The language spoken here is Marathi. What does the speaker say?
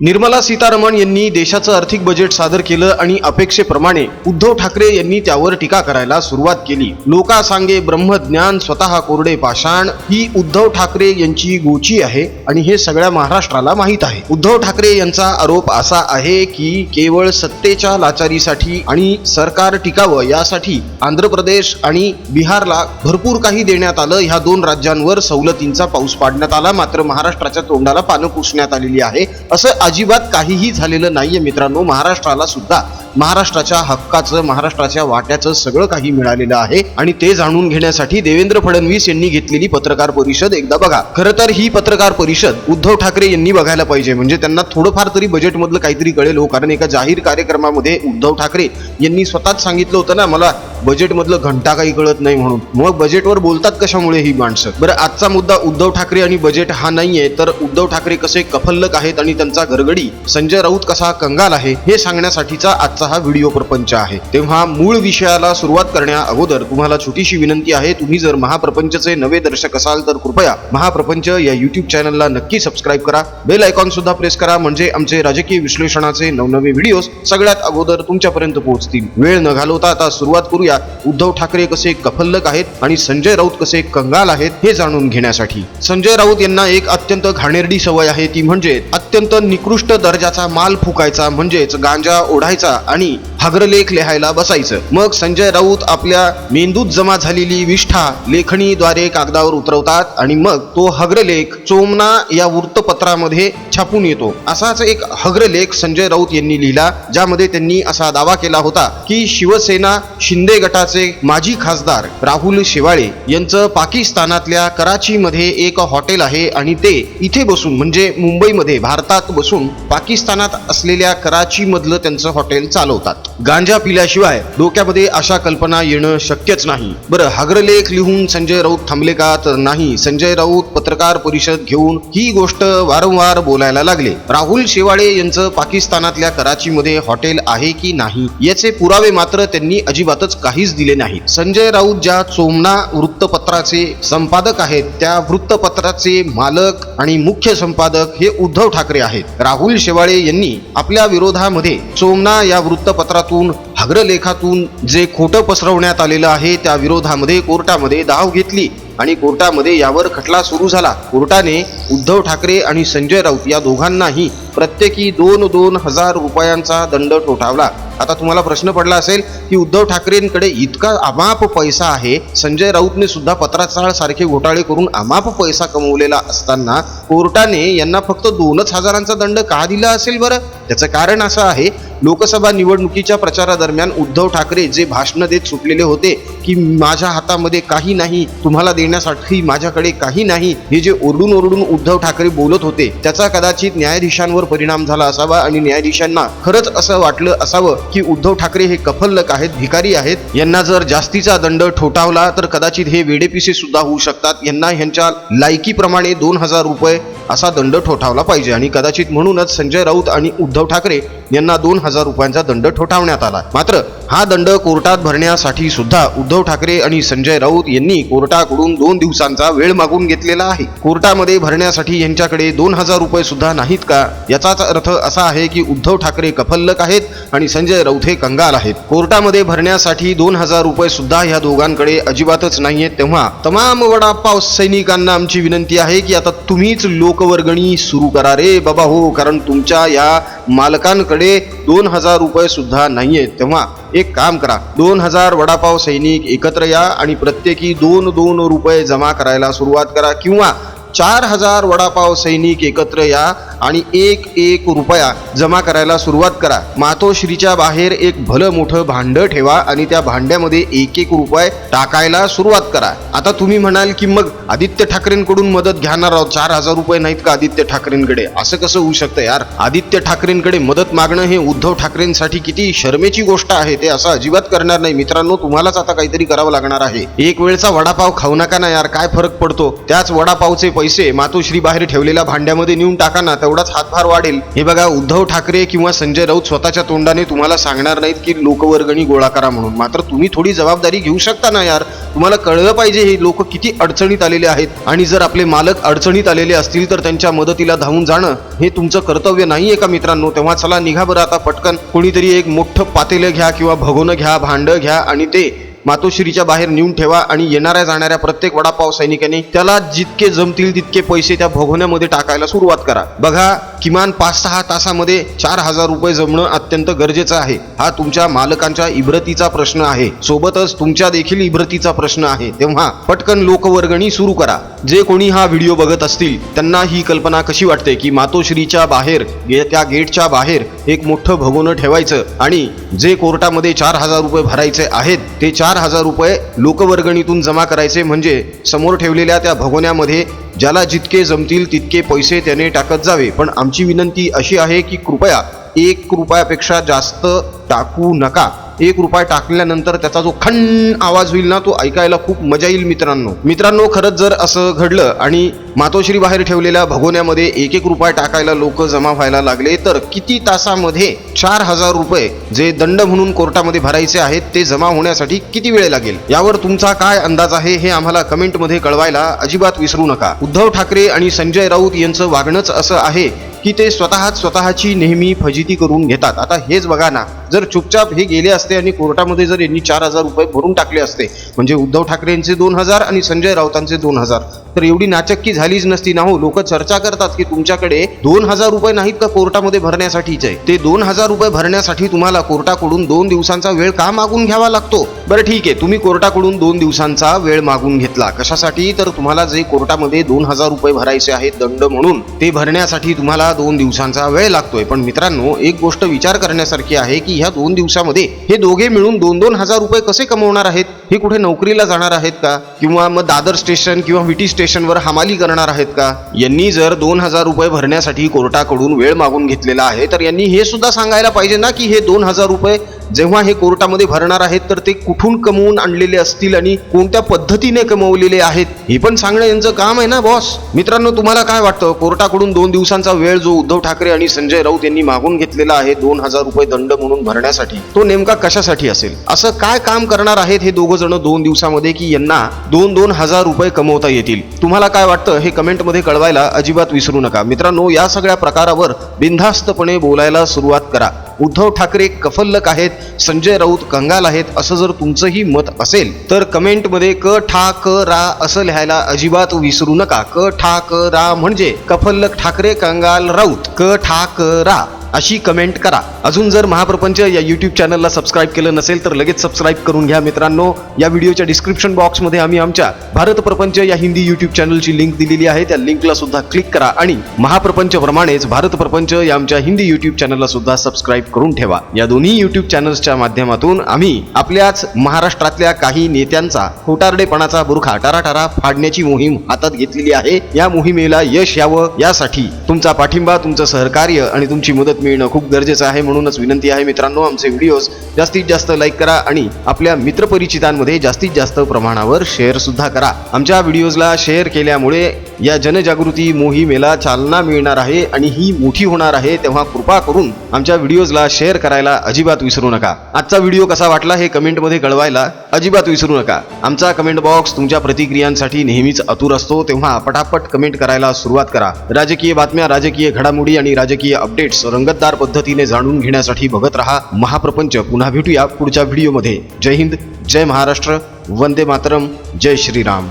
निर्मला सीतारामन यांनी देशाचं आर्थिक बजेट सादर केलं आणि अपेक्षेप्रमाणे उद्धव ठाकरे यांनी त्यावर टीका करायला सुरुवात केली. लोका सांगे ब्रह्मज्ञान स्वतः कोरडे पाषाण ही उद्धव ठाकरे यांची गोची आहे आणि हे सगळ्या महाराष्ट्राला माहीत आहे. उद्धव ठाकरे यांचा आरोप असा आहे की केवळ सत्तेच्या लाचारीसाठी आणि सरकार टिकावं यासाठी आंध्र प्रदेश आणि बिहारला भरपूर काही देण्यात आलं. ह्या दोन राज्यांवर सवलतींचा पाऊस पाडण्यात आला. मात्र महाराष्ट्राच्या तोंडाला पानं पुसण्यात आलेली आहे. असं अजिबात काहीही झालेलं नाहीये मित्रांनो. महाराष्ट्राला सुद्धा महाराष्ट्राच्या हक्काचं महाराष्ट्राच्या वाट्याचं सगळं काही मिळालेलं आहे. आणि ते जाणून घेण्यासाठी देवेंद्र फडणवीस यांनी घेतलेली पत्रकार परिषद एकदा बघा. खरं तर ही पत्रकार परिषद उद्धव ठाकरे यांनी बघायला पाहिजे. म्हणजे त्यांना थोडंफार तरी बजेटमधलं काहीतरी कळेल हो. कारण एका जाहीर कार्यक्रमामध्ये उद्धव ठाकरे यांनी स्वतःच सांगितलं होतं ना मला बजेटमधलं घंटा काही कळत नाही म्हणून. मग बजेटवर बोलतात कशामुळे ही माणसं? बरं आजचा मुद्दा उद्धव ठाकरे आणि बजेट हा नाहीये तर उद्धव ठाकरे कसे कफल्लक आहेत आणि त्यांचा घरगडी संजय राऊत कसा कंगाल आहे हे सांगण्यासाठीचा आजचा हा व्हिडिओ प्रपंच आहे. तेव्हा मूळ विषयाला सुरुवात करण्या अगोदर तुम्हाला छोटीशी विनंती आहे तुम्ही जर महाप्रपंचचे नवे दर्शक असाल तर कृपया महाप्रपंच या युट्यूब चॅनलला नक्की सबस्क्राईब करा. बेल आयकॉन सुद्धा प्रेस करा म्हणजे आमचे राजकीय विश्लेषणाचे नवनवे व्हिडिओज सगळ्यात अगोदर तुमच्यापर्यंत पोहोचतील. वेळ न घालवता आता सुरुवात करूया. उद्धव ठाकरे कसे कफल्लक आहेत आणि संजय राऊत कसे कंगाल आहेत हे जाणून घेण्यासाठी. संजय राऊत यांना एक अत्यंत घाणेरडी सवय आहे ती म्हणजे अत्यंत निकृष्ट दर्जाचा माल फुकायचा म्हणजेच गांजा ओढायचा आणि हग्रलेख लिहायला बसायचं. मग संजय राऊत आपल्या मेंदूत जमा झालेली विष्ठा लेखणीद्वारे कागदावर उतरवतात आणि मग तो हग्रलेख चोमना या वृत्तपत्रामध्ये छापून येतो. असाच एक हग्रलेख संजय राऊत यांनी लिहिला ज्यामध्ये त्यांनी असा दावा केला होता की शिवसेना शिंदे गटाचे माजी खासदार राहुल शेवाळे यांचं पाकिस्तानातल्या कराचीमध्ये एक हॉटेल आहे आणि ते इथे बसून म्हणजे मुंबईमध्ये भारतात बसून पाकिस्तानात असलेल्या कराची मधलं त्यांचं हॉटेल चालवतात. गांजा पिल्याशिवाय डोक्यामध्ये अशा कल्पना येणं शक्यच नाही. बरं हागरलेख लिहून संजय राऊत थांबले का तर नाही. संजय राऊत पत्रकार परिषद घेऊन ही गोष्ट वारंवार बोलायला लागले. राहुल शेवाळे यांचं पाकिस्तानातल्या कराचीमध्ये हॉटेल आहे की नाही याचे पुरावे मात्र त्यांनी अजिबातच काहीच दिले नाहीत. संजय राऊत ज्या चोमना वृत्तपत्राचे संपादक आहेत त्या वृत्तपत्राचे मालक आणि मुख्य संपादक हे उद्धव ठाकरे आहेत. राहुल शेवाळे यांनी आपल्या विरोधामध्ये चोमना या वृत्तपत्रातून हग्रलेखातून जे खोटं पसरवण्यात आलेलं आहे त्या विरोधामध्ये कोर्टामध्ये धाव घेतली. आणि कोर्टामध्ये यावर खटला सुरू झाला. कोर्टाने उद्धव ठाकरे आणि संजय राऊत या दोघांनाही प्रत्येकी दोन दोन हजार रुपयांचा दंड ठोठावला. आता तुम्हाला प्रश्न पडला असेल की उद्धव ठाकरेंकडे इतका अमाप पैसा आहे संजय राऊतने सुद्धा पत्राचाळ सारखे घोटाळे करून अमाप पैसा कमवलेला असताना कोर्टाने यांना फक्त दोनच हजारांचा दंड का दिला असेल बरं? त्याचं कारण असं आहे लोकसभा निवडणुकीच्या प्रचारादरम्यान उद्धव ठाकरे जे भाषण देत सुटलेले होते की माझ्या हातामध्ये काही नाही तुम्हाला देण्यासाठी माझ्याकडे काही नाही. हे जे ओरडून ओरडून उद्धव ठाकरे बोलत होते त्याचा कदाचित न्यायाधीशांवर परिणाम झाला असावा आणि न्यायाधीशांना खरंच असं वाटलं असावं की उद्धव ठाकरे हे कफल्लक आहेत भिकारी आहेत. यांना जर जास्तीचा दंड ठोठावला तर कदाचित हे वेडेपिसे सुद्धा होऊ शकतात. यांना ह्यांच्या लायकीप्रमाणे दोन हजार रुपये असा दंड ठोठावला पाहिजे. आणि कदाचित म्हणूनच संजय राऊत आणि उद्धव ठाकरे यांना दोन हजार रुपयांचा दंड ठोठावण्यात आला. मात्र हा दंड कोर्टात भरण्यासाठी सुद्धा उद्धव ठाकरे आणि संजय राऊत यांनी कोर्टाकडून दोन दिवसांचा वेळ मागून घेतलेला आहे. कोर्टामध्ये भरण्यासाठी यांच्याकडे दोन हजार रुपये सुद्धा नाहीत का? याचाच अर्थ असा आहे की उद्धव ठाकरे कफल्लक आहेत आणि संजय राऊत हे कंगाल आहेत. कोर्टामध्ये भरण्यासाठी दोन हजार रुपये सुद्धा ह्या दोघांकडे अजिबातच नाहीयेत तेव्हा तमाम वडापाव सैनिकांना आमची विनंती आहे की आता तुम्हीच लोक लोकवर्गणी सुरू करा रे बाबा हो कारण तुमच्या या मालकांकडे दोन हजार रुपये सुद्धा आहेत तेव्हा एक काम करा दोन हजार वडापाव सैनिक एकत्र या आणि प्रत्येकी दोन दोन रुपये जमा करायला सुरुवात करा किंवा चार हजार वडापाव सैनिक एकत्र या आणि एक एक रुपया जमा करायला सुरुवात करा. मातोश्रीच्या बाहेर एक भलं मोठं भांडं ठेवा आणि त्या भांड्यामध्ये एक एक रुपये टाकायला सुरुवात करा. आता तुम्ही म्हणाल की मग आदित्य ठाकरेंकडून मदत घेणार आहोत. चार हजार रुपये नाहीत का आदित्य ठाकरेंकडे? असं कसं होऊ शकतं यार? आदित्य ठाकरेंकडे मदत मागणं हे उद्धव ठाकरेंसाठी किती शर्मेची गोष्ट आहे ते असं अजिबात करणार नाही. मित्रांनो तुम्हालाच आता काहीतरी करावं लागणार आहे. एक वेळचा वडापाव खाऊ नका ना यार. काय फरक पडतो? त्याच वडापावचे पैसे मातोश्री बाहेर ठेवलेल्या भांड्यामध्ये नेऊन टाका ना तेवढाच हातभार वाढेल. हे बघा उद्धव ठाकरे किंवा संजय राऊत स्वतःच्या तोंडाने तुम्हाला सांगणार नाहीत की लोकवर्गणी गोळा करा म्हणून. मात्र तुम्ही थोडी जबाबदारी घेऊ शकता ना यार? तुम्हाला कळलं पाहिजे हे लोक किती अडचणीत आलेले आहेत. आणि जर आपले मालक अडचणीत आलेले असतील तर त्यांच्या मदतीला धावून जाणं हे तुमचं कर्तव्य नाहीये का मित्रांनो? तेव्हा चला निघा बरं आता पटकन. कोणीतरी एक मोठं पातेलं घ्या किंवा भगोनं घ्या भांडं घ्या आणि ते मातोश्रीच्या बाहेर नेऊन ठेवा आणि येणाऱ्या जाणाऱ्या प्रत्येक वडापाव सैनिकाने त्याला जितके जमतील तितके पैसे त्या भगवण्यामध्ये टाकायला सुरुवात करा. बघा किमान पाच सहा तासामध्ये चार हजार रुपये जमणं अत्यंत गरजेचं आहे. हा तुमच्या मालकांच्या इब्रतीचा प्रश्न आहे. सोबतच तुमच्या देखील इब्रतीचा प्रश्न आहे. तेव्हा पटकन लोकवर्गणी सुरू करा. जे कोणी हा व्हिडिओ बघत असतील त्यांना ही कल्पना कशी वाटते की मातोश्रीच्या बाहेर गे- त्या गेटच्या बाहेर एक मोठं भगोनं ठेवायचं आणि जे कोर्टामध्ये चार हजार रुपये भरायचे आहेत ते चार हजार रुपये लोकवर्गणीतून जमा करायचे. म्हणजे समोर ठेवलेल्या त्या भगोन्यामध्ये ज्याला जितके जमतील तितके पैसे त्याने टाकत जावे. पण आमची विनंती अशी आहे की कृपया एक रुपयापेक्षा जास्त टाकू नका. एक रुपया टाकल्यानंतर त्याचा जो खण आवाज होईल ना तो ऐकायला खूप मजा येईल मित्रांनो. मित्रांनो खरंच जर असं घडलं आणि मातोश्री बाहेर ठेवलेल्या भगोन्यामध्ये एक एक रुपया टाकायला लोक जमा व्हायला लागले. तर किती तासामध्ये चार हजार रुपये जे दंड म्हणून कोर्टामध्ये भरायचे आहेत ते जमा होण्यासाठी किती वेळ लागेल? यावर तुमचा काय अंदाज आहे हे आम्हाला कमेंटमध्ये कळवायला अजिबात विसरू नका. उद्धव ठाकरे आणि संजय राऊत यांचं वागणंच असं आहे की ते स्वतःच स्वतःची नेहमी फजिती करून घेतात. आता हेच बघा ना जर चुपचाप हे गेले असते आणि कोर्टामध्ये जर यांनी चार हजार रुपये भरून टाकले असते म्हणजे उद्धव ठाकरेंचे दोन हजार आणि संजय राऊतांचे दोन हजार तर एवढी नाचक्की झालीच नसती. ना हो लोक चर्चा करतात की तुमच्याकडे दोन हजार रुपये नाहीत का कोर्टामध्ये भरण्यासाठीच? आहे ते दोन हजार रुपये भरण्यासाठी तुम्हाला कोर्टाकडून दोन दिवसांचा वेळ का मागून घ्यावा लागतो? बरं ठीक आहे तुम्ही कोर्टाकडून दोन दिवसांचा वेळ मागून घेतला. कशासाठी? तर तुम्हाला जे कोर्टामध्ये दोन हजार रुपये भरायचे आहेत दंड म्हणून ते भरण्यासाठी तुम्हाला दोन दिवसांचा वेळ लागतोय. पण मित्रांनो एक गोष्ट विचार करण्यासारखी आहे की ह्या दोन दिवसामध्ये हे दोघे मिळून दोन दोन हजार रुपये कसे कमवणार आहेत? हे कुठे नोकरीला जाणार आहेत का? किंवा मग दादर स्टेशन किंवा विटी स्टेशनवर हमाली करणार आहेत का? यांनी जर दोन हजार रुपये भरण्यासाठी कोर्टाकडून वेळ मागून घेतलेला आहे तर यांनी हे सुद्धा सांगायला पाहिजे ना की हे दोन हजार रुपये जेव्हा हे कोर्टामध्ये भरणार आहेत तर ते कुठून कमवून आणलेले असतील आणि कोणत्या पद्धतीने कमवलेले आहेत हे पण सांगणं यांचं काम आहे ना बॉस मित्रांनो तुम्हाला काय वाटतं? कोर्टाकडून दोन दिवसांचा वेळ जो उद्धव ठाकरे आणि संजय राऊत यांनी मागून घेतलेला आहे दोन हजार रुपये दंड म्हणून भरण्यासाठी तो नेमका कशासाठी असेल? असं काय काम करणार आहेत हे दोघं जण दोन दिवसामध्ये की यांना दोन दोन हजार रुपये कमवता येतील? तुम्हाला काय वाटतं? हे कमेंटमध्ये कळवायला अजिबात विसरू नका. मित्रांनो या सगळ्या प्रकारावर बिनधास्तपणे बोलायला सुरुवात करा. उद्धव ठाकरे कफल्लक आहेत संजय राऊत कंगाल आहेत असं जर तुमचंही मत असेल तर कमेंटमध्ये क ठा क रा असं लिहायला अजिबात विसरू नका. क ठा क रा म्हणजे कफल्लक ठाकरे कंगाल राऊत. क ठा क रा. अशी कमेंट करा. अजून जर महाप्रपंच या यूट्यूब चॅनलला सबस्क्राईब केलं नसेल तर लगेच सबस्क्राईब करून घ्या मित्रांनो. या व्हिडिओच्या डिस्क्रिप्शन बॉक्समध्ये आम्ही आमच्या भारत प्रपंच या हिंदी यूट्यूब चॅनलची लिंक दिलेली आहे. त्या लिंकला सुद्धा क्लिक करा आणि महाप्रपंच प्रमाणेच भारत प्रपंच या आमच्या हिंदी यूट्यूब चॅनलला सुद्धा सबस्क्राईब करून ठेवा. या दोन्ही यूट्यूब चॅनल्सच्या माध्यमातून आम्ही आपल्याच महाराष्ट्रातल्या काही नेत्यांचा खोटारडेपणाचा बुरखा टाराटारा फाडण्याची मोहीम हातात घेतलेली आहे. या मोहिमेला यश यावं यासाठी तुमचा पाठिंबा तुमचं सहकार्य आणि तुमची मदत मिळणं खूप गरजेचं आहे म्हणूनच विनंती आहे मित्रांनो आमचे व्हिडिओज जास्तीत जास्त लाईक करा आणि आपल्या मित्रपरिचितांमध्ये जास्तीत जास्त प्रमाणावर शेअर सुद्धा करा. आमच्या व्हिडिओजला शेअर केल्यामुळे या जनजागृती मोहिमेला चालना मिळणार आहे आणि ही मोठी होणार आहे तेव्हा कृपा करून आमच्या व्हिडिओजला शेअर करायला अजिबात विसरू नका. आजचा व्हिडिओ कसा वाटला हे कमेंटमध्ये कळवायला अजिबात विसरू नका. आमचा कमेंट बॉक्स तुमच्या प्रतिक्रियांसाठी नेहमीच आतुर असतो तेव्हा पटापट कमेंट करायला सुरुवात करा. राजकीय बातम्या राजकीय घडामोडी आणि राजकीय अपडेट्स रंगतदार पद्धतीने जाणून घेण्यासाठी बघत रहा महाप्रपंच. पुन्हा भेटूया पुढच्या व्हिडिओमध्ये. जय हिंद जय महाराष्ट्र वंदे मातरम जय श्रीराम.